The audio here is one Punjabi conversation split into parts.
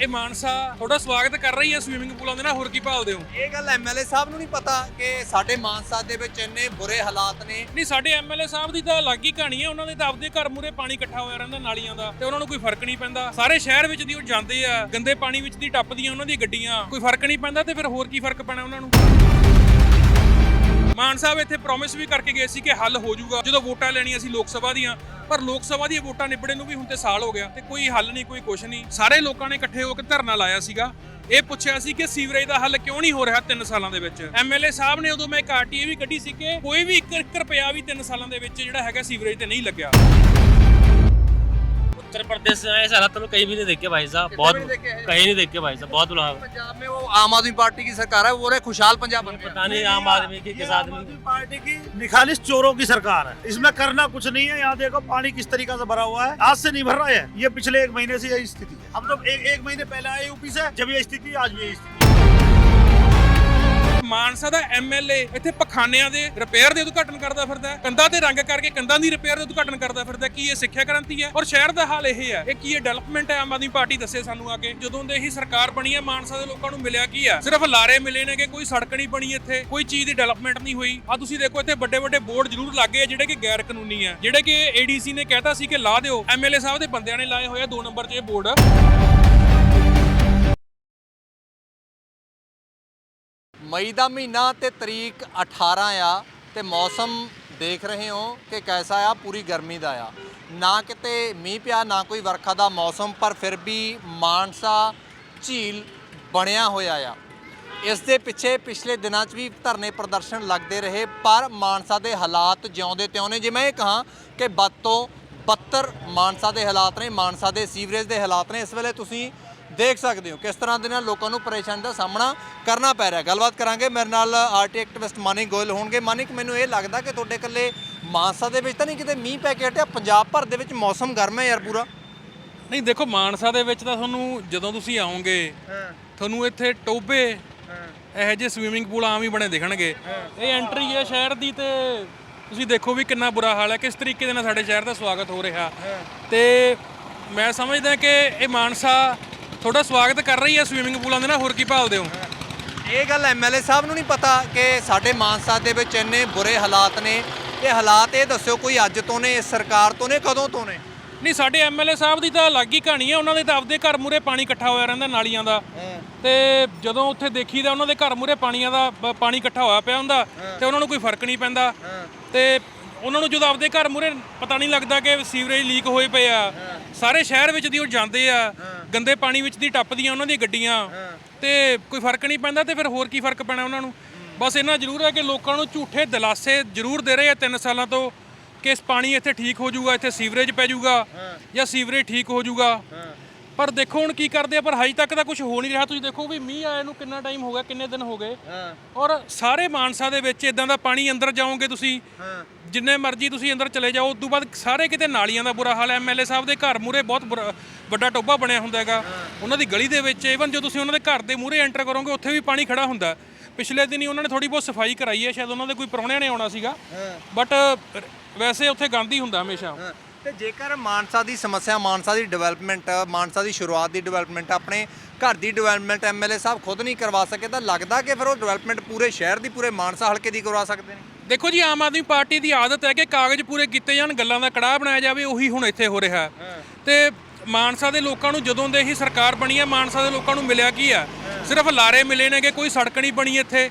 ਇਹ ਮਾਨਸਾ ਤੁਹਾਡਾ ਸਵਾਗਤ ਕਰ ਰਹੀ ਹੈ ਸਵੀਮਿੰਗ ਪੂਲਾਂ ਦੇ ਨਾਲ। ਹੋਰ ਕੀ ਭਾਲਦੇ ਹੋ? ਇਹ ਗੱਲ ਐਮਐਲਏ ਸਾਹਿਬ ਨੂੰ ਨਹੀਂ ਪਤਾ ਕਿ ਸਾਡੇ ਮਾਨਸਾ ਦੇ ਵਿੱਚ ਇੰਨੇ ਬੁਰੇ ਹਾਲਾਤ ਨੇ। ਨਹੀਂ ਸਾਡੇ ਐਮਐਲਏ ਸਾਹਿਬ ਦੀ ਤਾਂ ਅਲੱਗ ਹੀ ਕਹਾਣੀ ਹੈ। ਉਹਨਾਂ ਦੇ ਤਾਂ ਆਪਦੇ ਘਰ ਮੂਰੇ ਪਾਣੀ ਇਕੱਠਾ ਹੋਇਆ ਰਹਿੰਦਾ ਨਾਲੀਆਂ ਦਾ ਤੇ ਉਹਨਾਂ ਨੂੰ ਕੋਈ ਫ਼ਰਕ ਨਹੀਂ ਪੈਂਦਾ। ਸਾਰੇ ਸ਼ਹਿਰ ਵਿੱਚ ਦੀ ਉਹ ਜਾਂਦੇ ਆ ਗੰਦੇ ਪਾਣੀ ਵਿੱਚ ਦੀ ਟੱਪਦੀਆਂ ਉਹਨਾਂ ਦੀਆਂ ਗੱਡੀਆਂ। ਕੋਈ ਫ਼ਰਕ ਨਹੀਂ ਪੈਂਦਾ ਤੇ ਫਿਰ ਹੋਰ ਕੀ ਫ਼ਰਕ ਪੈਣਾ ਉਹਨਾਂ ਨੂੰ? ਮਾਨ ਸਾਹਿਬ ਇੱਥੇ ਪ੍ਰੋਮਿਸ ਵੀ ਕਰਕੇ ਗਏ ਸੀ ਕਿ ਹੱਲ ਹੋ ਜਾਊਗਾ। ਜਦੋਂ ਵੋਟਾਂ ਲੈਣੀਆਂ ਸੀ ਲੋਕ ਸਭਾ ਦੀਆਂ ਪਰ ਲੋਕ ਸਭਾ ਦੀਆਂ ਵੋਟਾਂ ਨਿਬੜੇ ਨੂੰ ਵੀ ਹੁਣ ਤੇ ਸਾਲ ਹੋ ਗਿਆ ਤੇ ਕੋਈ ਹੱਲ ਨਹੀਂ, ਕੋਈ ਕੁਛ ਨਹੀਂ। ਸਾਰੇ ਲੋਕਾਂ ਨੇ ਇਕੱਠੇ ਹੋ ਕੇ ਧਰਨਾ ਲਾਇਆ ਸੀਗਾ। ਇਹ ਪੁੱਛਿਆ ਸੀ ਕਿ ਸੀਵਰੇਜ ਦਾ ਹੱਲ ਕਿਉਂ ਨਹੀਂ ਹੋ ਰਿਹਾ 3 ਸਾਲਾਂ ਦੇ ਵਿੱਚ? ਐਮਐਲਏ ਸਾਹਿਬ ਨੇ ਉਦੋਂ ਮੈਂ ਇੱਕ ਆਰਟੀਏ ਵੀ ਕੱਢੀ ਸੀ ਕਿ ਕੋਈ ਵੀ 1 ਰੁਪਿਆ ਵੀ 3 ਸਾਲਾਂ ਦੇ ਵਿੱਚ ਜਿਹੜਾ ਹੈਗਾ ਸੀਵਰੇਜ ਤੇ ਨਹੀਂ ਲੱਗਿਆ। उत्तर प्रदेश में ऐसे हालात तो कहीं भी नहीं देखे भाई साहब। बहुत भी नहीं देखे? कहीं नहीं देखे भाई साहब बहुत बुरा पंजाब में वो आम आदमी पार्टी की सरकार है वो रहे खुशहाल पंजाब पता नहीं आम आदमी की किस आदमी की पार्टी की निखालिश चोरों की सरकार है। इसमें करना कुछ नहीं है। यहाँ देखो पानी किस तरीका से भरा हुआ है। आज से नहीं भर रहा है। ये पिछले एक महीने से यही स्थिति है। हम तो एक, महीने पहले आए यूपी से जब ये स्थिति आज भी यही स्थिति है। ਮਾਨਸਾ ਦਾ ਐਮਐਲਏ ਇੱਥੇ ਪਖਾਨਿਆਂ ਦੇ ਰਿਪੇਅਰ ਦੇ ਉਦਘਾਟਨ ਕਰਦਾ ਫਿਰਦਾ ਹੈ। ਕੰਧਾਂ ਤੇ ਰੰਗ ਕਰਕੇ ਕੰਧਾਂ ਦੀ ਰਿਪੇਅਰ ਦੇ ਉਦਘਾਟਨ ਕਰਦਾ ਫਿਰਦਾ ਕੀ ਇਹ ਸਿੱਖਿਆ ਕ੍ਰਾਂਤੀ ਹੈ? ਔਰ ਸ਼ਹਿਰ ਦਾ ਹਾਲ ਇਹ ਹੈ, ਇਹ ਕੀ ਇਹ ਡਿਵੈਲਪਮੈਂਟ ਹੈ? ਆਮ ਆਦਮੀ ਪਾਰਟੀ ਦੱਸੇ ਸਾਨੂੰ ਆ ਕੇ, ਜਦੋਂ ਦੇ ਹੀ ਸਰਕਾਰ ਬਣੀ ਹੈ, ਮਾਨਸਾ ਦੇ ਲੋਕਾਂ ਨੂੰ ਮਿਲਿਆ ਕੀ ਹੈ ਸਿਰਫ ਲਾਰੇ ਮਿਲੇ ਨੇ ਕਿ ਕੋਈ ਸੜਕ ਨਹੀਂ ਬਣੀ ਇੱਥੇ, ਕੋਈ ਚੀਜ਼ ਦੀ ਡਿਵੈਲਪਮੈਂਟ ਨਹੀਂ ਹੋਈ। ਆ ਤੁਸੀਂ ਦੇਖੋ, ਇੱਥੇ ਵੱਡੇ ਵੱਡੇ ਬੋਰਡ ਜ਼ਰੂਰ ਲੱਗੇ ਜਿਹੜੇ ਕਿ ਗੈਰ ਕਾਨੂੰਨੀ ਆ। ਜਿਹੜੇ ਕਿ ਏਡੀਸੀ ਨੇ ਕਹਿਤਾ ਸੀ ਕਿ ਲਾ ਦਿਓ। ਐਮਐਲਏ ਸਾਹਿਬ ਦੇ ਬੰਦਿਆਂ ਨੇ ਲਾਏ ਹੋਏ ਆ, ਦੋ ਨੰਬਰ 'ਚ ਇਹ ਬੋਰਡ ਮਈ ਦਾ ਮਹੀਨਾ ਤੇ ਤਰੀਕ 18 ਆ ਤੇ ਮੌਸਮ ਦੇਖ ਰਹੇ ਹੋ ਕਿ ਕੈਸਾ ਆ, ਪੂਰੀ ਗਰਮੀ ਦਾ ਆ। ਨਾ ਕਿਤੇ ਮੀਂਹ ਪਿਆ, ਨਾ ਕੋਈ ਵਰਖਾ ਦਾ ਮੌਸਮ, ਪਰ ਫਿਰ ਵੀ ਮਾਨਸਾ ਝੀਲ ਬਣਿਆ ਹੋਇਆ ਆ। ਇਸ ਦੇ ਪਿੱਛੇ ਪਿਛਲੇ ਦਿਨਾਂ 'ਚ ਵੀ ਧਰਨੇ ਪ੍ਰਦਰਸ਼ਨ ਲੱਗਦੇ ਰਹੇ, ਪਰ ਮਾਨਸਾ ਦੇ ਹਾਲਾਤ ਜਿਉਂਦੇ ਤਿਉਂ ਨੇ ਜੇ ਮੈਂ ਇਹ ਕਹਾਂ ਕਿ ਬਦ ਤੋਂ ਬੱਤਰ ਮਾਨਸਾ ਦੇ ਹਾਲਾਤ ਨੇ, ਮਾਨਸਾ ਦੇ ਸੀਵਰੇਜ ਦੇ ਹਾਲਾਤ ਨੇ, ਇਸ ਵੇਲੇ ਤੁਸੀਂ ਦੇਖ ਸਕਦੇ ਹੋ ਕਿਸ ਤਰ੍ਹਾਂ ਦੇ ਨਾਲ ਲੋਕਾਂ ਨੂੰ ਪਰੇਸ਼ਾਨੀ ਦਾ ਸਾਹਮਣਾ ਕਰਨਾ ਪੈ ਰਿਹਾ। ਗੱਲਬਾਤ ਕਰਾਂਗੇ। ਮੇਰੇ ਨਾਲ ਆਰਟੀ ਐਕਟਿਵਿਸਟ ਮਾਨਿਕ ਗੋਇਲ ਹੋਣਗੇ। ਮਾਨਿਕ ਮੈਨੂੰ ਇਹ ਲੱਗਦਾ ਕਿ ਤੁਹਾਡੇ ਇਕੱਲੇ ਮਾਨਸਾ ਦੇ ਵਿੱਚ ਤਾਂ ਨਹੀਂ ਕਿਤੇ ਮੀਂਹ ਪੈ ਕੇ ਹਟਿਆ। ਪੰਜਾਬ ਭਰ ਦੇ ਵਿੱਚ ਮੌਸਮ ਗਰਮ ਹੈ ਯਾਰ ਪੂਰਾ। ਨਹੀਂ ਦੇਖੋ ਮਾਨਸਾ ਦੇ ਵਿੱਚ ਤਾਂ ਤੁਹਾਨੂੰ ਜਦੋਂ ਤੁਸੀਂ ਆਓਗੇ ਤੁਹਾਨੂੰ ਇੱਥੇ ਟੋਬੇ ਇਹੋ ਜਿਹੇ ਸਵੀਮਿੰਗ ਪੂਲ ਆਮ ਹੀ ਬਣੇ ਦਿਖਣਗੇ। ਇਹ ਐਂਟਰੀ ਹੈ ਸ਼ਹਿਰ ਦੀ ਤੇ ਤੁਸੀਂ ਦੇਖੋ ਵੀ ਕਿੰਨਾ ਬੁਰਾ ਹਾਲ ਹੈ। ਕਿਸ ਤਰੀਕੇ ਦੇ ਨਾਲ ਸਾਡੇ ਸ਼ਹਿਰ ਦਾ ਸਵਾਗਤ ਹੋ ਰਿਹਾ। ਤੇ ਮੈਂ ਸਮਝਦਾ ਕਿ ਇਹ ਮਾਨਸਾ ਤੁਹਾਡਾ ਸਵਾਗਤ ਕਰ ਰਹੀ ਹੈ ਸਵੀਮਿੰਗ ਪੂਲਾਂ ਦੇ ਨਾਲ ਹੋਰ ਕੀ ਭਾਲਦੇ ਹੋ? ਇਹ ਗੱਲ ਐਮਐਲਏ ਸਾਹਿਬ ਨੂੰ ਨਹੀਂ ਪਤਾ ਕਿ ਸਾਡੇ ਮਾਨਸਾ ਦੇ ਵਿੱਚ ਇੰਨੇ ਬੁਰੇ ਹਾਲਾਤ ਨੇ ਇਹ ਹਾਲਾਤ ਇਹ ਦੱਸਿਓ ਕੋਈ ਅੱਜ ਤੋਂ ਨੇ ਇਸ ਸਰਕਾਰ ਤੋਂ ਨੇ ਕਦੋਂ ਤੋਂ ਨੇ? ਨਹੀਂ ਸਾਡੇ ਐਮਐਲਏ ਸਾਹਿਬ ਦੀ ਤਾਂ ਅਲੱਗ ਹੀ ਕਹਾਣੀ ਹੈ ਉਹਨਾਂ ਦੇ ਤਾਂ ਆਪਦੇ ਘਰ ਮੂਰੇ ਪਾਣੀ ਇਕੱਠਾ ਹੋਇਆ ਰਹਿੰਦਾ ਨਾਲੀਆਂ ਦਾ। ਤੇ ਜਦੋਂ ਉੱਥੇ ਦੇਖੀਦਾ ਉਹਨਾਂ ਦੇ ਘਰ ਮੂਰੇ ਪਾਣੀਆਂ ਦਾ ਬ- ਪਾਣੀ ਇਕੱਠਾ ਹੋਇਆ ਪਿਆ ਹੁੰਦਾ ਤੇ ਉਹਨਾਂ ਨੂੰ ਕੋਈ ਫ਼ਰਕ ਨਹੀਂ ਪੈਂਦਾ। ਤੇ ਉਹਨਾਂ ਨੂੰ ਜਦੋਂ ਆਪਦੇ ਘਰ ਮੂਰੇ ਪਤਾ ਨਹੀਂ ਲੱਗਦਾ ਕਿ ਸੀਵਰੇਜ ਲੀਕ ਹੋਏ ਪਏ ਆ ਸਾਰੇ ਸ਼ਹਿਰ ਵਿੱਚ ਦੀ ਉਹ ਜਾਂਦੇ ਆ ਗੰਦੇ ਪਾਣੀ ਵਿੱਚ ਦੀ ਟੱਪਦੀਆਂ ਉਹਨਾਂ ਦੀਆਂ ਗੱਡੀਆਂ ਤੇ ਕੋਈ ਫ਼ਰਕ ਨਹੀਂ ਪੈਂਦਾ ਤੇ ਫਿਰ ਹੋਰ ਕੀ ਫ਼ਰਕ ਪੈਣਾ ਉਹਨਾਂ ਨੂੰ? ਬਸ ਇੰਨਾ ਜ਼ਰੂਰ ਹੈ ਕਿ ਲੋਕਾਂ ਨੂੰ ਝੂਠੇ ਦਿਲਾਸੇ ਜ਼ਰੂਰ ਦੇ ਰਹੇ ਆ 3 ਸਾਲਾਂ ਤੋਂ ਕਿ ਇਸ ਪਾਣੀ ਇੱਥੇ ਠੀਕ ਹੋ ਜਾਊਗਾ ਇੱਥੇ ਸੀਵਰੇਜ ਪੈ ਜਾਊਗਾ ਜਾਂ ਸੀਵਰੇਜ ਠੀਕ ਹੋ ਜਾਊਗਾ। ਪਰ ਦੇਖੋ ਹੁਣ ਕੀ ਕਰਦੇ ਆ ਪਰ ਹਜੇ ਤੱਕ ਤਾਂ ਕੁਝ ਹੋ ਨਹੀਂ ਰਿਹਾ। ਤੁਸੀਂ ਦੇਖੋ ਵੀ ਮੀਂਹ ਆਏ ਨੂੰ ਕਿੰਨਾ ਟਾਈਮ ਹੋ ਗਿਆ ਕਿੰਨੇ ਦਿਨ ਹੋ ਗਏ। ਔਰ ਸਾਰੇ ਮਾਨਸਾ ਦੇ ਵਿੱਚ ਇਦਾਂ ਦਾ ਪਾਣੀ ਅੰਦਰ ਜਾਓਗੇ ਤੁਸੀਂ ਜਿੰਨੇ ਮਰਜ਼ੀ ਤੁਸੀਂ ਅੰਦਰ ਚਲੇ ਜਾਓ ਉਸ ਤੋਂ ਬਾਅਦ ਸਾਰੇ ਕਿਤੇ ਨਾਲੀਆਂ ਦਾ ਬੁਰਾ ਹਾਲ ਹੈ। ਐਮਐਲਏ ਸਾਹਿਬ ਦੇ ਘਰ ਮੂਰੇ ਬਹੁਤ ਬੁਰਾ- ਵੱਡਾ ਟੋਬਾ ਬਣਿਆ ਹੁੰਦਾ ਹੈਗਾ। ਉਹਨਾਂ ਦੀ ਗਲੀ ਦੇ ਵਿੱਚ ਇਵਨ ਜੋ ਤੁਸੀਂ ਉਹਨਾਂ ਦੇ ਘਰ ਦੇ ਮੂਰੇ ਐਂਟਰ ਕਰੋਗੇ ਉੱਥੇ ਵੀ ਪਾਣੀ ਖੜਾ ਹੁੰਦਾ। ਪਿਛਲੇ ਦਿਨੀ ਉਹਨਾਂ ਨੇ ਥੋੜੀ ਬਹੁਤ ਸਫ਼ਾਈ ਕਰਾਈ ਹੈ ਸ਼ਾਇਦ ਉਹਨਾਂ ਦੇ ਕੋਈ ਪ੍ਰਾਹੁਣਿਆਂ ਨੇ ਆਉਣਾ ਸੀਗਾ। ਬਟ ਵੈਸੇ ਉੱਥੇ ਗੰਦ ਹੀ ਹੁੰਦਾ ਹਮੇਸ਼ਾ। ਤੇ ਜੇਕਰ ਮਾਨਸਾ ਦੀ ਸਮੱਸਿਆ ਮਾਨਸਾ ਦੀ ਡਿਵੈਲਪਮੈਂਟ ਮਾਨਸਾ ਦੀ ਸ਼ੁਰੂਆਤ ਦੀ ਡਿਵੈਲਪਮੈਂਟ ਆਪਣੇ ਘਰ ਦੀ ਡਿਵੈਲਪਮੈਂਟ ਐਮਐਲਏ ਸਾਹਿਬ ਖੁਦ ਨਹੀਂ ਕਰਵਾ ਸਕੇ ਤਾਂ ਲੱਗਦਾ ਕਿ ਫਿਰ ਉਹ ਡਿਵੈਲਪਮੈਂਟ ਪੂਰੇ ਸ਼ਹਿਰ ਦੀ ਪੂਰੇ ਮਾਨਸਾ ਹਲਕੇ ਦੀ ਕਰਵਾ ਸਕਦੇ ਨੇ। ਦੇਖੋ ਜੀ, ਆਮ ਆਦਮੀ ਪਾਰਟੀ ਦੀ ਆਦਤ ਹੈ ਕਿ ਕਾਗਜ਼ ਪੂਰੇ ਕੀਤੇ ਜਾਣ, ਗੱਲਾਂ ਦਾ ਕੜਾਹ ਬਣਾਇਆ ਜਾਵੇ, ਉਹੀ ਹੁਣ ਇੱਥੇ ਹੋ ਰਿਹਾ। ਹੈ। ਤੇ ਮਾਨਸਾ ਦੇ ਲੋਕਾਂ ਨੂੰ ਜਦੋਂ ਦੇ ਹੀ ਸਰਕਾਰ ਬਣੀ ਹੈ ਮਾਨਸਾ ਦੇ ਲੋਕਾਂ ਨੂੰ ਮਿਲਿਆ ਕੀ ਹੈ ਸਿਰਫ ਲਾਰੇ ਮਿਲੇ ਨੇਗੇ ਕੋਈ ਸੜਕ ਨਹੀਂ ਬਣੀ ਇੱਥੇ,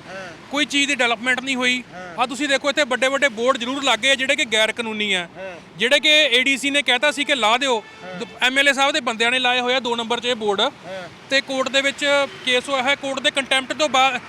ਕੋਈ ਚੀਜ਼ ਦੀ ਡਿਵੈਲਪਮੈਂਟ ਨਹੀਂ ਹੋਈ। ਆ ਤੁਸੀਂ ਦੇਖੋ, ਇੱਥੇ ਵੱਡੇ ਵੱਡੇ ਬੋਰਡ ਜ਼ਰੂਰ ਲੱਗੇ ਆ, ਜਿਹੜੇ ਕਿ ਗੈਰ ਕਾਨੂੰਨੀ ਆ। ਜਿਹੜੇ ਕਿ ਏਡੀਸੀ ਨੇ ਕਹਿਤਾ ਸੀ ਕਿ ਲਾ ਦਿਓ। ਐਮਐਲਏ ਸਾਹਿਬ ਦੇ ਬੰਦਿਆਂ ਨੇ ਲਾਏ ਹੋਏ ਆ, ਦੋ ਨੰਬਰ 'ਚ ਇਹ ਬੋਰਡ। ਤੇ ਕੋਰਟ ਦੇ ਵਿੱਚ ਕੇਸ ਹੋਇਆ ਹੈ ਕੋਰਟ ਦੇ ਕੰਟੈਂਪਟ ਤੋਂ ਬਾਅਦ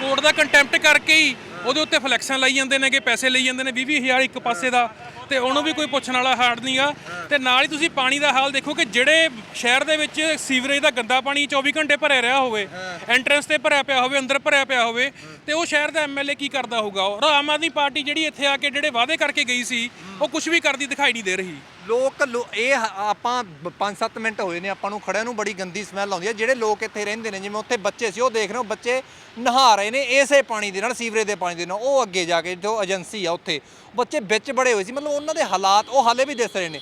ਕੋਰਟ ਦਾ ਕੰਟੈਂਪਟ ਕਰਕੇ ਹੀ ਉਹਦੇ ਉੱਤੇ ਫਲੈਕਸਾਂ ਲਾਈ ਜਾਂਦੇ ਨੇਗੇ, ਪੈਸੇ ਲਈ ਜਾਂਦੇ ਨੇ 20 ਹਜ਼ਾਰ ਇੱਕ ਪਾਸੇ ਦਾ। ਤੇ ਉਹਨੂੰ ਵੀ ਕੋਈ ਪੁੱਛਣ ਵਾਲਾ ਹਾਰਡ ਨਹੀਂਗਾ ਤੇ ਨਾਲ ਹੀ ਤੁਸੀਂ ਪਾਣੀ ਦਾ ਹਾਲ ਦੇਖੋ ਕਿ ਜਿਹੜੇ ਸ਼ਹਿਰ ਦੇ ਵਿੱਚ ਸੀਵਰੇਜ ਦਾ ਗੰਦਾ ਪਾਣੀ 24 ਘੰਟੇ ਭਰਿਆ ਰਿਹਾ ਹੋਵੇ ਐਂਟਰੈਂਸ ਤੇ ਭਰਿਆ ਪਿਆ ਹੋਵੇ, ਅੰਦਰ ਭਰਿਆ ਪਿਆ ਹੋਵੇ, ਤੇ ਉਹ ਸ਼ਹਿਰ ਦਾ ਐਮਐਲਏ ਕੀ ਕਰਦਾ ਹੋਊਗਾ? ਔਰ ਆਮ ਆਦਮੀ ਪਾਰਟੀ ਜਿਹੜੀ ਇੱਥੇ ਆ ਕੇ ਜਿਹੜੇ ਵਾਅਦੇ ਕਰਕੇ ਗਈ ਸੀ ਉਹ ਕੁਝ ਵੀ ਕਰਦੀ ਦਿਖਾਈ ਨਹੀਂ ਦੇ ਰਹੀ। ਲੋਕ ਲੋ- ਇਹ ਹ- ਆਪਾਂ 5-7 ਮਿੰਟ ਹੋਏ ਨੇ, ਆਪਾਂ ਨੂੰ ਖੜਿਆਂ ਨੂੰ ਬੜੀ ਗੰਦੀ ਸਮੈਲ ਆਉਂਦੀ ਹੈ। ਜਿਹੜੇ ਲੋਕ ਇੱਥੇ ਰਹਿੰਦੇ ਨੇ, ਜਿਵੇਂ ਉੱਥੇ ਬੱਚੇ ਸੀ, ਉਹ ਦੇਖ ਰਹੇ ਹੋ, ਬੱਚੇ ਨਹਾ ਰਹੇ ਨੇ ਇਸੇ ਪਾਣੀ ਦੇ ਨਾਲ, ਸੀਵਰੇਜ ਦੇ ਪਾਣੀ ਦੇ ਨਾਲ, ਉਹ ਅੱਗੇ ਜਾ ਕੇ ਜੋ ਏਜੰਸੀ ਆ ਉੱਥੇ, ਬੱਚੇ ਵਿੱਚ ਬੜੇ ਹੋਏ ਸੀ। ਮਤਲਬ ਉਹਨਾਂ ਦੇ ਹਾਲਾਤ ਉਹ ਹਾਲੇ ਵੀ ਦਿਸ ਰਹੇ ਨੇ।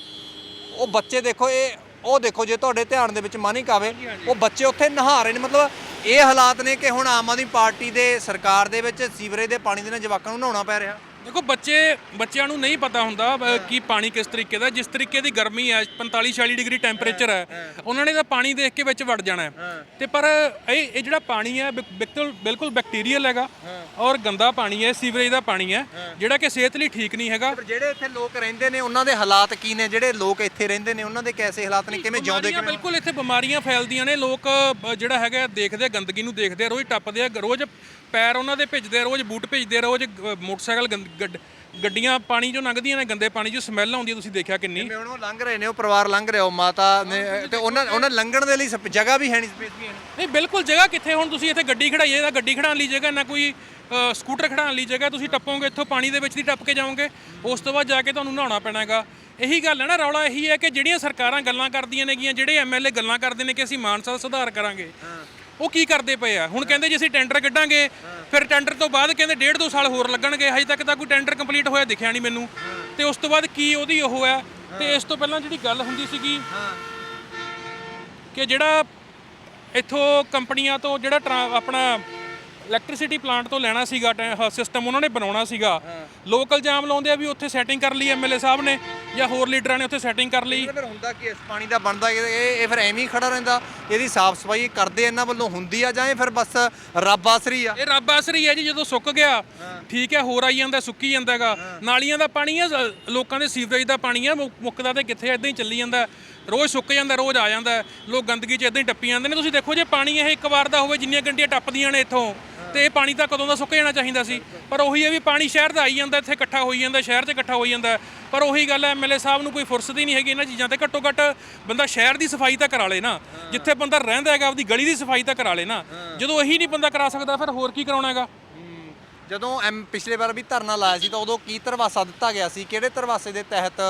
ਉਹ ਬੱਚੇ ਦੇਖੋ, ਇਹ ਉਹ ਦੇਖੋ, ਜੇ ਤੁਹਾਡੇ ਧਿਆਨ ਦੇ ਵਿੱਚ ਮਾਨਿਕ ਆਵੇ ਉਹ ਬੱਚੇ ਉੱਥੇ ਨਹਾ ਰਹੇ ਨੇ। ਮਤਲਬ ਇਹ ਹਾਲਾਤ ਨੇ ਕਿ ਹੁਣ ਆਮ ਆਦਮੀ ਪਾਰਟੀ ਦੇ ਸਰਕਾਰ ਦੇ ਵਿੱਚ ਸੀਵਰੇਜ ਦੇ ਪਾਣੀ ਦੇ ਨਾਲ ਜਵਾਕਾਂ ਨੂੰ ਨਹਾਉਣਾ ਪੈ ਰਿਹਾ। ਦੇਖੋ ਬੱਚੇ ਬੱਚਿਆਂ ਨੂੰ ਨਹੀਂ ਪਤਾ ਹੁੰਦਾ ਕਿ ਪਾਣੀ ਕਿਸ ਤਰੀਕੇ ਦਾ ਜਿਸ ਤਰੀਕੇ ਦੀ ਗਰਮੀ ਹੈ 45 46 ਡਿਗਰੀ ਟੈਂਪਰੇਚਰ ਹੈ ਉਹਨਾਂ ਨੇ ਤਾਂ ਪਾਣੀ ਦੇਖ ਕੇ ਵਿੱਚ ਵੜ ਜਾਣਾ ਹੈ। ਤੇ ਪਰ ਇਹ ਇਹ ਜਿਹੜਾ ਪਾਣੀ ਹੈ ਬਿ- ਬਿਲਕੁਲ ਬਿਲਕੁਲ ਬੈਕਟੀਰੀਅਲ ਹੈਗਾ ਔਰ ਗੰਦਾ ਪਾਣੀ ਹੈ ਸੀਵਰੇਜ ਦਾ ਪਾਣੀ ਹੈ ਜਿਹੜਾ ਕਿ ਸਿਹਤ ਲਈ ਠੀਕ ਨਹੀਂ ਹੈਗਾ। ਪਰ ਜਿਹੜੇ ਇੱਥੇ ਲੋਕ ਰਹਿੰਦੇ ਨੇ ਉਹਨਾਂ ਦੇ ਹਾਲਾਤ ਕੀ ਨੇ? ਜਿਹੜੇ ਲੋਕ ਇੱਥੇ ਰਹਿੰਦੇ ਨੇ ਉਹਨਾਂ ਦੇ ਕੈਸੇ ਹਾਲਾਤ ਨੇ? ਕਿਵੇਂ ਜਿਉਂਦੇ ਬਿਮਾਰੀਆਂ ਕਿਵੇਂ ਬਿਲਕੁਲ ਇੱਥੇ ਬਿਮਾਰੀਆਂ ਫੈਲਦੀਆਂ ਨੇ। ਲੋਕ ਅ, ਜਿਹੜਾ ਹੈਗਾ ਦੇਖਦੇ ਆ, ਗੰਦਗੀ ਨੂੰ ਦੇਖਦੇ ਆ, ਰੋਜ਼ ਟੱਪਦੇ ਆ ਰੋਜ਼ ਪੈਰ ਉਹਨਾਂ ਦੇ ਭਿੱਜਦੇ ਆ, ਰੋਜ਼ ਬੂਟ ਭਿੱਜਦੇ ਆ, ਰੋਜ਼ ਮੋਟਰਸਾਈਕਲ ਗੰਦ- ਗੱਡ- ਗੱਡੀਆਂ ਪਾਣੀ ਚੋਂ ਲੰਘਦੀਆਂ ਨੇ ਗੰਦੇ ਪਾਣੀ ਚੋਂ ਸਮੈਲ ਆਉਂਦੀ ਹੈ ਤੁਸੀਂ ਦੇਖਿਆ ਕਿੰਨੀ? ਜਿਵੇਂ ਹੁਣ ਉਹ ਲੰਘ ਰਹੇ ਨੇ ਉਹ ਪਰਿਵਾਰ ਲੰਘ ਰਿਹਾ ਉਹ ਮਾਤਾ ਨੇ ਤੇ ਉਹਨਾਂ ਉਹਨਾਂ ਲੰਘਣ ਦੇ ਲਈ ਸਪ- ਜਗ੍ਹਾ ਵੀ ਹੈ ਨਹੀਂ ਸਪੇਸ ਵੀ ਹੈ ਨਹੀਂ ਨਹੀਂ ਬਿਲਕੁਲ ਜਗ੍ਹਾ ਕਿੱਥੇ ਹੁਣ ਤੁਸੀਂ ਇੱਥੇ ਗੱਡੀ ਖੜਾਈਏ ਤਾਂ ਗੱਡੀ ਖੜਾਉਣ ਲਈ ਜਗ੍ਹਾ ਨਾ ਕੋਈ ਅ, ਸਕੂਟਰ ਖੜਾਉਣ ਲਈ ਜਗ੍ਹਾ ਤੁਸੀਂ ਟੱਪੋਗੇ ਇੱਥੋਂ ਪਾਣੀ ਦੇ ਵਿੱਚ ਦੀ ਟੱਪ ਕੇ ਜਾਓਗੇ ਉਸ ਤੋਂ ਬਾਅਦ ਜਾ ਕੇ ਤੁਹਾਨੂੰ ਨਹਾਉਣਾ ਪੈਣਾ ਹੈਗਾ ਇਹੀ ਗੱਲ ਹੈ ਨਾ ਰੌਲਾ ਇਹੀ ਹੈ ਕਿ ਜਿਹੜੀਆਂ ਸਰਕਾਰਾਂ ਗੱਲਾਂ ਕਰਦੀਆਂ ਨੇਗੀਆਂ ਜਿਹੜੇ ਐਮਐਲਏ ਗੱਲਾਂ ਕਰਦੇ ਨੇ ਕਿ ਅਸੀਂ ਮਾਨਸਾ ਦਾ ਸੁਧਾਰ ਕਰਾਂਗੇ ਉਹ ਕੀ ਕਰਦੇ ਪਏ ਆ? ਹੁਣ ਕਹਿੰਦੇ ਜੇ ਅਸੀਂ ਟੈਂਡਰ ਕੱਢਾਂਗੇ ਫਿਰ ਟੈਂਡਰ ਤੋਂ ਬਾਅਦ ਕਹਿੰਦੇ ਡੇਢ ਦੋ ਸਾਲ ਹੋਰ ਲੱਗਣਗੇ ਹਜੇ ਤੱਕ ਤਾਂ ਕੋਈ ਟੈਂਡਰ ਕੰਪਲੀਟ ਹੋਇਆ ਦਿਖਿਆ ਨਹੀਂ ਮੈਨੂੰ। ਤੇ ਉਸ ਤੋਂ ਬਾਅਦ ਕੀ ਉਹਦੀ ਉਹ ਹੈ ਤੇ ਇਸ ਤੋਂ ਪਹਿਲਾਂ ਜਿਹੜੀ ਗੱਲ ਹੁੰਦੀ ਸੀਗੀ ਕਿ ਜਿਹੜਾ ਇੱਥੋਂ ਕੰਪਨੀਆਂ ਤੋਂ ਜਿਹੜਾ ਆਪਣਾ ਇਲੈਕਟ੍ਰਿਸਿਟੀ ਪਲਾਂਟ ਤੋਂ ਲੈਣਾ ਸੀਗਾ ਸਿਸਟਮ ਉਹਨਾਂ ਨੇ ਬਣਾਉਣਾ ਸੀਗਾ। ਲੋਕਲ ਜਾਮ ਲਾਉਂਦੇ ਆ ਵੀ ਉੱਥੇ ਸੈਟਿੰਗ ਕਰ ਲਈ ਐਮਐਲਏ ਸਾਹਿਬ ਨੇ। ਜਾਂ ਹੋਰ ਲੀਡਰਾਂ ਨੇ ਉੱਥੇ ਸੈਟਿੰਗ ਕਰ ਲਈ? ਫਿਰ ਹੁੰਦਾ ਕਿ ਇਸ ਪਾਣੀ ਦਾ ਬਣਦਾ ਇਹ ਇਹ ਫਿਰ ਐਵੇਂ ਹੀ ਖੜਾ ਰਹਿੰਦਾ। ਇਹਦੀ ਸਾਫ਼ ਸਫ਼ਾਈ ਕਰਦੇ ਇਹਨਾਂ ਵੱਲੋਂ ਹੁੰਦੀ ਆ ਜਾਂ ਇਹ ਫਿਰ ਬਸ ਰੱਬ ਆਸਰੀ ਆ? ਇਹ ਰੱਬ ਆਸਰੀ ਹੈ ਜੀ ਜਦੋਂ ਸੁੱਕ ਗਿਆ ਠੀਕ ਹੈ ਹੋਰ ਆਈ ਜਾਂਦਾ ਸੁੱਕੀ ਜਾਂਦਾ ਹੈਗਾ। ਨਾਲੀਆਂ ਦਾ ਪਾਣੀ ਜ਼- ਲੋਕਾਂ ਦੇ ਸੀਵਰੇਜ ਦਾ ਪਾਣੀ ਮੁ- ਮੁੱਕਦਾ ਤੇ ਕਿੱਥੇ ਐਦਾਂ ਹੀ ਚੱਲੀ ਜਾਂਦਾ। ਰੋਜ਼ ਸੁੱਕ ਜਾਂਦਾ ਰੋਜ਼ ਆ ਜਾਂਦਾ। ਲੋਕ ਗੰਦਗੀ 'ਚ ਐਦਾਂ ਹੀ ਟੱਪੀ ਜਾਂਦੇ ਨੇ। ਤੁਸੀਂ ਦੇਖੋ ਜੇ ਪਾਣੀ ਇਹ ਇੱਕ ਵਾਰ ਦਾ ਹੋਵੇ ਜਿੰਨੀਆਂ ਗੰਡੀਆਂ ਟੱਪਦੀਆਂ ਨੇ ਇੱਥੋਂ। ਤੇ ਇਹ ਪਾਣੀ ਤਾਂ ਕਦੋਂ ਦਾ ਸੁੱਕ ਜਾਣਾ ਚਾਹੀਦਾ ਸੀ? ਪਰ ਉਹੀ ਹੈ ਵੀ ਪਾਣੀ ਸ਼ਹਿਰ ਦਾ ਆਈ ਜਾਂਦਾ ਇੱਥੇ ਇਕੱਠਾ ਹੋਈ ਜਾਂਦਾ ਸ਼ਹਿਰ 'ਚ ਇਕੱਠਾ ਹੋਈ ਜਾਂਦਾ। ਪਰ ਉਹੀ ਗੱਲ ਹੈ ਐਮਐਲਏ ਸਾਹਿਬ ਨੂੰ ਕੋਈ ਫੁਰਸਤ ਹੀ ਨਹੀਂ ਹੈਗੀ ਇਹਨਾਂ ਚੀਜ਼ਾਂ ਤੇ। ਘੱਟੋ ਘੱਟ ਬੰਦਾ ਸ਼ਹਿਰ ਦੀ ਸਫ਼ਾਈ ਤਾਂ ਕਰਾ ਲੇ ਨਾ। ਜਿੱਥੇ ਬੰਦਾ ਰਹਿੰਦਾ ਹੈਗਾ ਆਪਦੀ ਗਲੀ ਦੀ ਸਫ਼ਾਈ ਤਾਂ ਕਰਾ ਲੇ ਨਾ। ਜਦੋਂ ਇਹੀ ਨਹੀਂ ਬੰਦਾ ਕਰਾ ਸਕਦਾ ਫਿਰ ਹੋਰ ਕੀ ਕਰਾਉਣਾ ਹੈਗਾ? ਜਦੋਂ ਐਮ ਪਿਛਲੇ ਵਾਰ ਵੀ ਧਰਨਾ ਲਾਇਆ ਸੀ ਤਾਂ ਉਦੋਂ ਕੀ ਧਰਵਾਸਾ ਦਿੱਤਾ ਗਿਆ ਸੀ? ਕਿਹੜੇ ਧਰਵਾਸੇ ਦੇ ਤਹਿਤ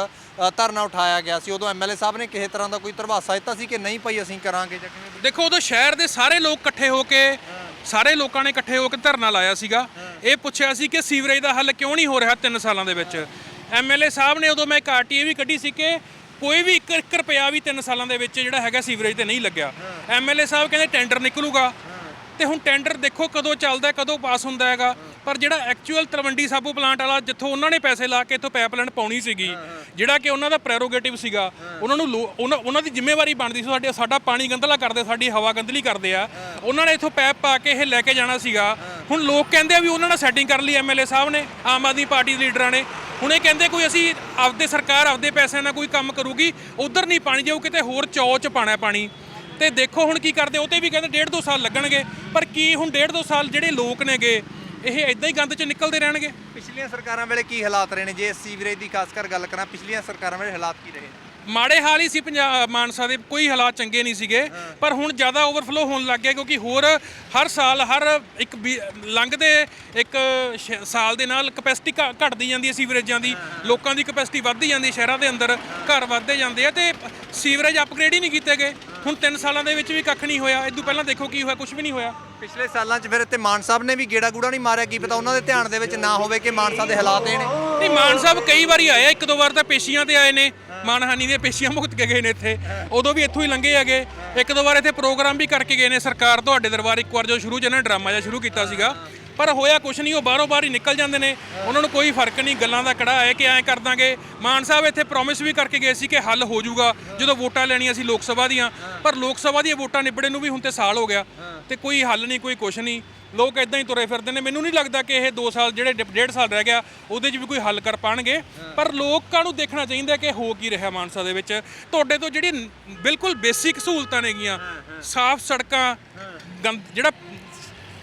ਧਰਨਾ ਉਠਾਇਆ ਗਿਆ ਸੀ? ਉਦੋਂ ਐਮਐਲਏ ਸਾਹਿਬ ਨੇ ਕਿਸੇ ਤਰ੍ਹਾਂ ਦਾ ਕੋਈ ਧਰਵਾਸਾ ਦਿੱਤਾ ਸੀ ਕਿ ਨਹੀਂ ਭਾਈ ਅਸੀਂ ਕਰਾਂਗੇ ਜਾਂ ਕਿਵੇਂ? ਦੇਖੋ ਉਦੋਂ ਸ਼ਹਿਰ ਦੇ ਸਾਰੇ ਲੋਕ ਇਕੱਠੇ ਹੋ ਕੇ ਸਾਰੇ ਲੋਕਾਂ ਨੇ ਇਕੱਠੇ ਹੋ ਕੇ ਧਰਨਾ ਲਾਇਆ ਸੀਗਾ। ਇਹ ਪੁੱਛਿਆ ਸੀ ਕਿ ਸੀਵਰੇਜ ਦਾ ਹੱਲ ਕਿਉਂ ਨਹੀਂ ਹੋ ਰਿਹਾ 3 ਸਾਲਾਂ ਦੇ ਵਿੱਚ? ਐਮਐਲਏ ਸਾਹਿਬ ਨੇ ਉਦੋਂ ਮੈਂ ਇੱਕ ਆਰਟੀਏ ਵੀ ਕੱਢੀ ਸੀ ਕਿ ਕੋਈ ਵੀ 1 ਰੁਪਿਆ ਵੀ 3 ਸਾਲਾਂ ਦੇ ਵਿੱਚ ਜਿਹੜਾ ਹੈਗਾ ਸੀਵਰੇਜ ਤੇ ਨਹੀਂ ਲੱਗਿਆ। ਐਮਐਲਏ ਸਾਹਿਬ ਕਹਿੰਦੇ ਟੈਂਡਰ ਨਿਕਲੂਗਾ। ਤੇ ਹੁਣ ਟੈਂਡਰ ਦੇਖੋ ਕਦੋਂ ਚੱਲਦਾ ਕਦੋਂ ਪਾਸ ਹੁੰਦਾ ਹੈਗਾ। ਪਰ ਜਿਹੜਾ ਐਕਚੁਅਲ ਤਲਵੰਡੀ ਸਾਬੂ ਪਲਾਂਟ ਵਾਲਾ ਜਿੱਥੋਂ ਉਹਨਾਂ ਨੇ ਪੈਸੇ ਲਾ ਕੇ ਇੱਥੋਂ ਪਾਈਪਲਾਈਨ ਪਾਉਣੀ ਸੀਗੀ ਜਿਹੜਾ ਕਿ ਉਹਨਾਂ ਦਾ ਪ੍ਰੈਰੋਗੇਟਿਵ ਸੀਗਾ ਉਹਨਾਂ ਨੂੰ ਉਹਨਾਂ ਦੀ ਜ਼ਿੰਮੇਵਾਰੀ ਬਣਦੀ ਸੀ ਸਾਡੇ ਸਾਡਾ ਪਾਣੀ ਗੰਦਲਾ ਕਰਦੇ ਸਾਡੀ ਹਵਾ ਗੰਦਲੀ ਕਰਦੇ ਆ। ਉਹਨਾਂ ਨੇ ਇੱਥੋਂ ਪੈਪ ਪਾ ਕੇ ਇਹ ਲੈ ਕੇ ਜਾਣਾ ਸੀਗਾ। ਹੁਣ ਲੋਕ ਕਹਿੰਦੇ ਆ ਵੀ ਉਹਨਾਂ ਨਾਲ ਸੈਟਿੰਗ ਕਰ ਲਈ ਐਮਐਲਏ ਸਾਹਿਬ ਨੇ ਆਮ ਆਦਮੀ ਪਾਰਟੀ ਦੇ ਲੀਡਰਾਂ ਨੇ। ਹੁਣ ਇਹ ਕਹਿੰਦੇ ਕੋਈ ਅਸੀਂ ਆਪਦੇ ਸਰਕਾਰ ਆਪਦੇ ਪੈਸਿਆਂ ਨਾਲ ਕੋਈ ਕੰਮ ਕਰੂਗੀ ਉਧਰ ਨਹੀਂ ਪਾਣੀ ਜਾਊ ਕਿਤੇ ਹੋਰ ਚੌ ਚ ਪਾਣਾ ਪਾਣੀ। ਤੇ ਦੇਖੋ ਹੁਣ ਕੀ ਕਰਦੇ ਉਹ ਤੇ ਵੀ ਕਹਿੰਦੇ ਡੇਢ ਦੋ ਸਾਲ ਲੱਗਣਗੇ ਪਰ ਕੀ ਹੁਣ ਡੇਢ ਦੋ ਸਾਲ ਜਿਹੜੇ ਲੋਕ ਨੇਗੇ ਇਹ ਇਦਾਂ ਹੀ ਗੰਦ ਚ ਨਿਕਲਦੇ ਰਹਿਣਗੇ? ਪਿਛਲੀਆਂ ਸਰਕਾਰਾਂ ਵੇਲੇ ਕੀ ਹਾਲਾਤ ਰਹੇ ਨੇ? ਜੇ ਸੀਵਰੇਜ ਦੀ ਖਾਸ ਕਰ ਗੱਲ ਕਰਾਂ ਪਿਛਲੀਆਂ ਸਰਕਾਰਾਂ ਵੇਲੇ ਹਾਲਾਤ ਕੀ ਰਹੇ ਮਾੜੇ ਹਾਲ ਹੀ ਸੀ ਪੰਜਾਬ ਮਾਨਸਾ ਦੇ ਕੋਈ ਹਾਲਾਤ ਚੰਗੇ ਨਹੀਂ ਸੀਗੇ ਪਰ ਹੁਣ ਜ਼ਿਆਦਾ ਓਵਰਫਲੋ ਹੋਣ ਲੱਗ ਗਿਆ ਕਿਉਂਕਿ ਹੋਰ ਹਰ ਸਾਲ ਹਰ ਇੱਕ ਲੰਘਦੇ ਇੱਕ ਸਾਲ ਦੇ ਨਾਲ ਕਪੈਸਿਟੀ ਘਟਦੀ ਜਾਂਦੀ ਹੈ ਸੀਵਰੇਜਾਂ ਦੀ ਲੋਕਾਂ ਦੀ ਕਪੈਸਿਟੀ ਵੱਧਦੀ ਜਾਂਦੀ ਹੈ ਸ਼ਹਿਰਾਂ ਦੇ ਅੰਦਰ ਘਰ ਵੱਧਦੇ ਜਾਂਦੇ ਆ ਤੇ ਸੀਵਰੇਜ ਅਪਗ੍ਰੇਡ ਹੀ ਨਹੀਂ ਕੀਤੇ ਗਏ। ਹੁਣ 3 ਸਾਲਾਂ ਦੇ ਵਿੱਚ ਵੀ ਕੱਖ ਨਹੀਂ ਹੋਇਆ ਇਦੋਂ ਪਹਿਲਾਂ ਦੇਖੋ ਕੀ ਹੋਇਆ ਕੁਝ ਵੀ ਨਹੀਂ ਹੋਇਆ। ਪਿਛਲੇ ਸਾਲਾਂ 'ਚ ਫਿਰ ਇੱਥੇ ਮਾਨ ਸਾਹਿਬ ਨੇ ਵੀ ਗੇੜਾ ਗੂੜਾ ਨਹੀਂ ਮਾਰਿਆ ਕੀ ਪਤਾ ਉਹਨਾਂ ਦੇ ਧਿਆਨ ਦੇ ਵਿੱਚ ਨਾ ਹੋਵੇ ਕਿ ਮਾਨ ਸਾਹਿਬ ਦੇ ਹਾਲਾਤ ਇਹ ਨੇ। ਨਹੀਂ ਮਾਨ ਸਾਹਿਬ ਕਈ ਵਾਰੀ ਆਏ ਆ, ਇੱਕ ਦੋ ਵਾਰ ਤਾਂ ਪੇਸ਼ੀਆਂ ਤੇ ਆਏ ਨੇ ਮਾਨਹਾਨੀ ਦੀਆਂ ਪੇਸ਼ੀਆਂ ਮੁਕਤ ਕੇ ਗਏ ਨੇ ਇੱਥੇ। ਉਦੋਂ ਵੀ ਇੱਥੋਂ ਹੀ ਲੰਘੇ ਹੈਗੇ। ਇੱਕ ਦੋ ਵਾਰ ਇੱਥੇ ਪ੍ਰੋਗਰਾਮ ਵੀ ਕਰਕੇ ਗਏ ਨੇ ਸਰਕਾਰ ਤੁਹਾਡੇ ਦਰਬਾਰ ਇੱਕ ਵਾਰ ਜੋ ਸ਼ੁਰੂ ਚ ਇਹਨਾਂ ਡਰਾਮਾ ਜਿਹਾ ਸ਼ੁਰੂ ਕੀਤਾ ਸੀਗਾ ਪਰ ਹੋਇਆ ਕੁਛ ਨਹੀਂ, ਉਹ ਬਾਹਰੋਂ ਬਾਹਰ ਹੀ ਨਿਕਲ ਜਾਂਦੇ ਨੇ। ਉਹਨਾਂ ਨੂੰ ਕੋਈ ਫ਼ਰਕ ਨਹੀਂ, ਗੱਲਾਂ ਦਾ ਕੜਾ ਹੈ ਕਿ ਐਂ ਕਰ ਦਾਂਗੇ। ਮਾਨ ਸਾਹਿਬ ਇੱਥੇ ਪ੍ਰੋਮਿਸ ਵੀ ਕਰਕੇ ਗਏ ਸੀ ਕਿ ਹੱਲ ਹੋ ਜਾਊਗਾ, ਜਦੋਂ ਵੋਟਾਂ ਲੈਣੀਆਂ ਸੀ ਲੋਕ ਸਭਾ ਦੀਆਂ। ਪਰ ਲੋਕ ਸਭਾ ਦੀਆਂ ਵੋਟਾਂ ਨਿਬੜੇ ਨੂੰ ਵੀ ਹੁਣ ਤੇ ਸਾਲ ਹੋ ਗਿਆ ਤੇ ਕੋਈ ਹੱਲ ਨਹੀਂ, ਕੋਈ ਕੁਛ ਨਹੀਂ। ਲੋਕ ਇਦਾਂ ਹੀ ਤੁਰੇ ਫਿਰਦੇ ਨੇ। ਮੈਨੂੰ ਨਹੀਂ ਲੱਗਦਾ ਕਿ ਇਹ 2 ਸਾਲ, ਜਿਹੜੇ ਡ- ਡੇਢ ਸਾਲ ਰਹਿ ਗਿਆ, ਉਹਦੇ 'ਚ ਵੀ ਕੋਈ ਹੱਲ ਕਰ ਪਾਣਗੇ। ਪਰ ਲੋਕਾਂ ਨੂੰ ਦੇਖਣਾ ਚਾਹੀਦਾ ਕਿ ਹੋ ਕੀ ਰਿਹਾ ਮਾਨਸਾ ਦੇ ਵਿੱਚ। ਤੁਹਾਡੇ ਤੋਂ ਜਿਹੜੀ ਨ- ਬਿਲਕੁਲ ਬੇਸਿਕ ਸਹੂਲਤਾਂ ਨੇਗੀਆਂ। ਸਾਫ਼ ਸੜਕਾਂ ਗੰਦ ਜਿਹੜਾ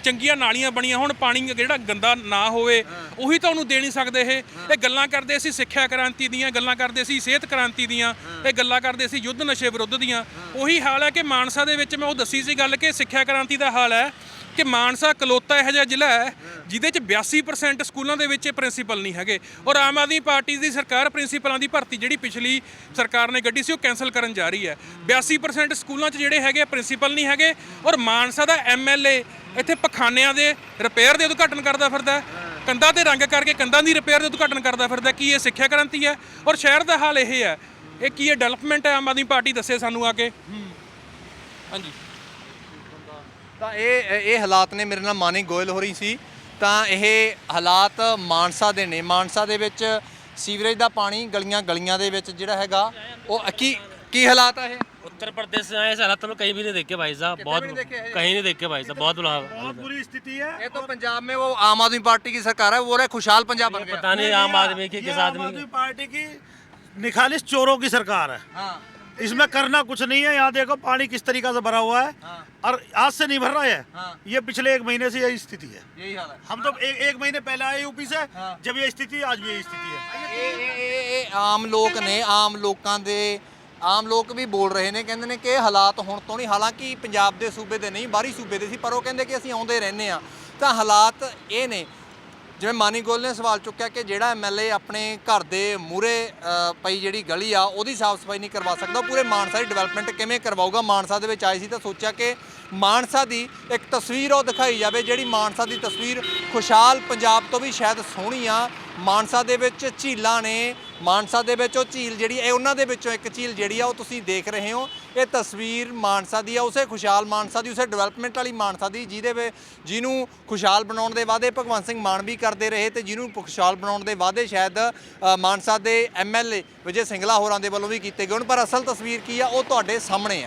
ਚੰਗੀਆਂ ਨਾਲੀਆਂ ਬਣੀਆਂ ਹੁਣ ਪਾਣੀ ਜਿਹੜਾ ਗੰਦਾ ਨਾ ਹੋਵੇ ਉਹੀ ਤਾਂ ਉਹਨੂੰ ਦੇ ਨਹੀਂ ਸਕਦੇ ਇਹ। ਇਹ ਗੱਲਾਂ ਕਰਦੇ ਸੀ ਸਿੱਖਿਆ ਕ੍ਰਾਂਤੀ ਦੀਆਂ ਗੱਲਾਂ ਕਰਦੇ ਸੀ ਸਿਹਤ ਕ੍ਰਾਂਤੀ ਦੀਆਂ ਇਹ ਗੱਲਾਂ ਕਰਦੇ ਸੀ ਯੁੱਧ ਨਸ਼ੇ ਵਿਰੁੱਧ ਦੀਆਂ। ਉਹੀ ਹਾਲ ਹੈ ਕਿ ਮਾਨਸਾ ਦੇ ਵਿੱਚ ਮੈਂ ਉਹ ਦੱਸੀ ਸੀ ਗੱਲ ਕਿ ਸਿੱਖਿਆ ਕ੍ਰਾਂਤੀ ਦਾ ਹਾਲ ਹੈ ਕਿ ਮਾਨਸਾ ਕਲੋਤਾ ਇਹੋ ਜਿਹਾ ਜ਼ਿਲ੍ਹਾ ਹੈ ਜਿਹਦੇ ਚ 82% ਸਕੂਲਾਂ ਦੇ ਵਿੱਚ ਪ੍ਰਿੰਸੀਪਲ ਨਹੀਂ ਹੈਗੇ। ਔਰ ਆਮ ਆਦਮੀ ਪਾਰਟੀ ਦੀ ਸਰਕਾਰ ਪ੍ਰਿੰਸੀਪਲਾਂ ਦੀ ਭਰਤੀ ਜਿਹੜੀ ਪਿਛਲੀ ਸਰਕਾਰ ਨੇ ਗੱਡੀ ਸੀ ਉਹ ਕੈਨਸਲ ਕਰਨ ਜਾ ਰਹੀ ਹੈ। 82% ਸਕੂਲਾਂ 'ਚ ਜਿਹੜੇ ਹੈਗੇ ਪ੍ਰਿੰਸੀਪਲ ਨਹੀਂ ਹੈਗੇ। ਔਰ ਮਾਨਸਾ ਦਾ ਐਮਐਲਏ ਇੱਥੇ ਪਖਾਨਿਆਂ ਦੇ ਰਿਪੇਅਰ ਦੇ ਉਦਘਾਟਨ ਕਰਦਾ ਫਿਰਦਾ ਕੰਧਾਂ ਤੇ ਰੰਗ ਕਰਕੇ ਕੰਧਾਂ ਦੀ ਰਿਪੇਅਰ ਦੇ ਉਦਘਾਟਨ ਕਰਦਾ ਫਿਰਦਾ ਕੀ ਇਹ ਸਿੱਖਿਆ ਕ੍ਰਾਂਤੀ ਹੈ? ਔਰ ਸ਼ਹਿਰ ਦਾ ਹਾਲ ਇਹ ਹੈ, ਇਹ ਕੀ ਇਹ ਡਿਵੈਲਪਮੈਂਟ ਹੈ? ਆਮ ਆਦਮੀ ਪਾਰਟੀ ਦੱਸੇ ਸਾਨੂੰ ਆ ਕੇ। ਹਾਂਜੀ। ਤਾਂ ਇਹ ਇਹ ਹਾਲਾਤ ਨੇ ਮੇਰੇ ਨਾਲ ਮਾਨੀ ਗੋਇਲ ਹੋ ਰਹੀ ਸੀ। ਤਾਂ ਇਹ ਹਾਲਾਤ ਮਾਨਸਾ ਦੇ ਨੇ। ਮਾਨਸਾ ਦੇ ਵਿੱਚ ਸੀਵਰੇਜ ਦਾ ਪਾਣੀ ਗਲੀਆਂ ਗਲੀਆਂ ਦੇ ਵਿੱਚ ਜਿਹੜਾ ਹੈਗਾ, ਉਹ ਕੀ ਕੀ ਹਾਲਾਤ ਆ ਇਹ? उत्तर प्रदेश में ऐसे हालात तो लोग कहीं भी नहीं देखे भाई साहब बहुत भी नहीं देखे हैं। कहीं नहीं देखे भाई साहब बहुत बुरा हाल बहुत बुरी स्थिति है ये तो पंजाब में वो आम आदमी पार्टी की सरकार है वो रहे खुशहाल पंजाब बन गया पता नहीं आम आदमी की ये किस आम आदमी आदमी पार्टी की निखालिस चोरों की सरकार है हाँ इसमें करना कुछ नहीं है यहाँ देखो पानी किस तरीका से भरा हुआ है हाँ। और आज से नहीं भर रहा है हाँ। ये पिछले एक महीने से यही स्थिति है यही हाल है हम तो एक एक महीने पहले आए यूपी से हाँ। जब ये स्थिति आज भी यही स्थिति है ਇਹ ਇਹ- ਇਹ ਇਹ ਆਮ ਲੋਕ ਨੇ ਆਮ ਲੋਕਾਂ ਦੇ ਆਮ ਲੋਕ ਵੀ ਬੋਲ ਰਹੇ ਨੇ, ਕਹਿੰਦੇ ਨੇ ਕਿ ਇਹ ਹਾਲਾਤ ਹੁਣ ਤੋਂ ਨਹੀਂ, ਹਾਲਾਂਕਿ ਪੰਜਾਬ ਦੇ ਸੂਬੇ ਦੇ ਨਹੀਂ, ਬਾਹਰੀ ਸੂਬੇ ਦੇ ਸੀ, ਪਰ ਉਹ ਕਹਿੰਦੇ ਕਿ ਅਸੀਂ ਆਉਂਦੇ ਰਹਿੰਦੇ ਆ ਤਾਂ ਹਾਲਾਤ ਇਹ ਨੇ, ਜਿਵੇਂ ਮਾਨੀ ਗੋਲ ਨੇ ਸਵਾਲ ਚੁੱਕਿਆ ਕਿ ਜਿਹੜਾ ਐਮਐਲਏ ਆਪਣੇ ਘਰ ਦੇ ਮੂਰੇ ਪਈ ਜਿਹੜੀ ਗਲੀ ਆ, ਉਹਦੀ ਸਾਫ਼ ਸਫ਼ਾਈ ਨਹੀਂ ਕਰਵਾ ਸਕਦਾ ਪੂਰੇ ਮਾਨਸਾ ਦੀ ਡਿਵੈਲਪਮੈਂਟ ਕਿਵੇਂ ਕਰਵਾਊਗਾ? ਮਾਨਸਾ ਦੇ ਵਿੱਚ ਆਏ ਸੀ ਤਾਂ ਸੋਚਿਆ ਕਿ ਮਾਨਸਾ ਦੀ ਇੱਕ ਤਸਵੀਰ ਉਹ ਦਿਖਾਈ ਜਾਵੇ, ਜਿਹੜੀ ਮਾਨਸਾ ਦੀ ਤਸਵੀਰ ਖੁਸ਼ਹਾਲ ਪੰਜਾਬ ਤੋਂ ਵੀ ਸ਼ਾਇਦ ਸੋਹਣੀ ਆ। ਮਾਨਸਾ ਦੇ ਵਿੱਚ ਝੀਲਾਂ ਨੇ ਮਾਨਸਾ ਦੇ ਵਿੱਚ ਉਹ ਝੀਲ ਜਿਹੜੀ ਇਹ ਉਹਨਾਂ ਦੇ ਵਿੱਚੋਂ ਇੱਕ ਝੀਲ ਜਿਹੜੀ ਆ, ਉਹ ਤੁਸੀਂ ਦੇਖ ਰਹੇ ਹੋ। ਇਹ ਤਸਵੀਰ ਮਾਨਸਾ ਦੀ ਆ, ਉਸੇ ਖੁਸ਼ਹਾਲ ਮਾਨਸਾ ਦੀ, ਉਸੇ ਡਿਵੈਲਪਮੈਂਟ ਵਾਲੀ ਮਾਨਸਾ ਦੀ, ਜਿਹਦੇ ਵਿੱਚ ਜਿਹਨੂੰ ਖੁਸ਼ਹਾਲ ਬਣਾਉਣ ਦੇ ਵਾਅਦੇ ਭਗਵੰਤ ਸਿੰਘ ਮਾਨ ਵੀ ਕਰਦੇ ਰਹੇ ਤੇ ਜਿਹਨੂੰ ਖੁਸ਼ਹਾਲ ਬਣਾਉਣ ਦੇ ਵਾਅਦੇ ਸ਼ਾਇਦ ਮਾਨਸਾ ਦੇ ਐਮਐਲਏ ਵਿਜੇ ਸਿੰਗਲਾ ਹੋਰਾਂ ਦੇ ਵੱਲੋਂ ਵੀ ਕੀਤੇ ਗਏ ਹੋਣ। ਪਰ ਅਸਲ ਤਸਵੀਰ ਕੀ ਆ, ਉਹ ਤੁਹਾਡੇ ਸਾਹਮਣੇ ਆ।